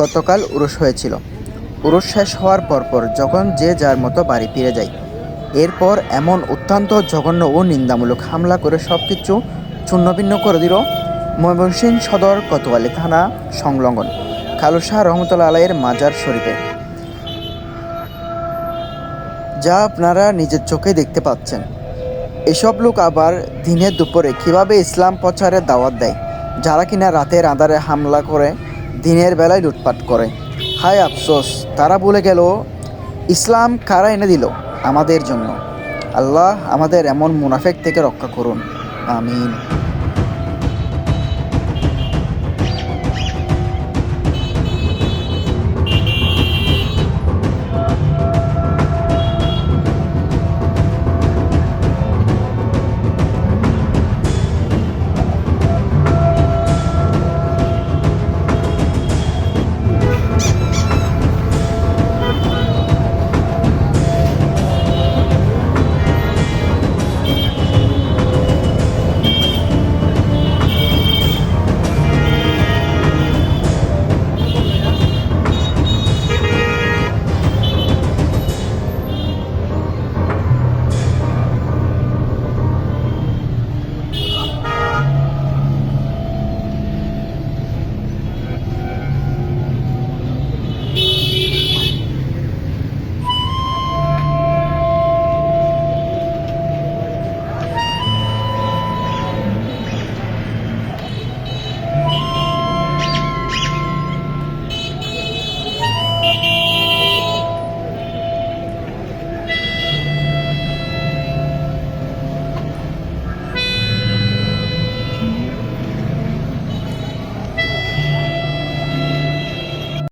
গতকাল উরুষ হয়েছিল। উরুষ শেষ হওয়ার পরপর যখন যে যার মতো বাড়ি ফিরে যায়। এরপর এমন অত্যন্ত জঘন্য ও নিন্দামূলক হামলা করে সব কিছু চূর্ণভিন্ন করে দিল ময়মনসিংহ সদর, কোতোয়ালি থানা, সংলগ্ন কালুশাহ রহমতুল্লা আলাইয়ের মাজার শরীফে। যা আপনারা নিজের চোখে দেখতে পাচ্ছেন। এসব লোক আবার দিনের দুপুরে কীভাবে ইসলাম প্রচারের দাওয়াত দেয়, যারা কিনা রাতের আঁধারে হামলা করে দিনের বেলায় লুটপাট করে। হায় আফসোস, তারা বলে গেল, ইসলাম কারা এনে দিল আমাদের জন্য? আল্লাহ আমাদের এমন মুনাফেক থেকে রক্ষা করুন। আমিন।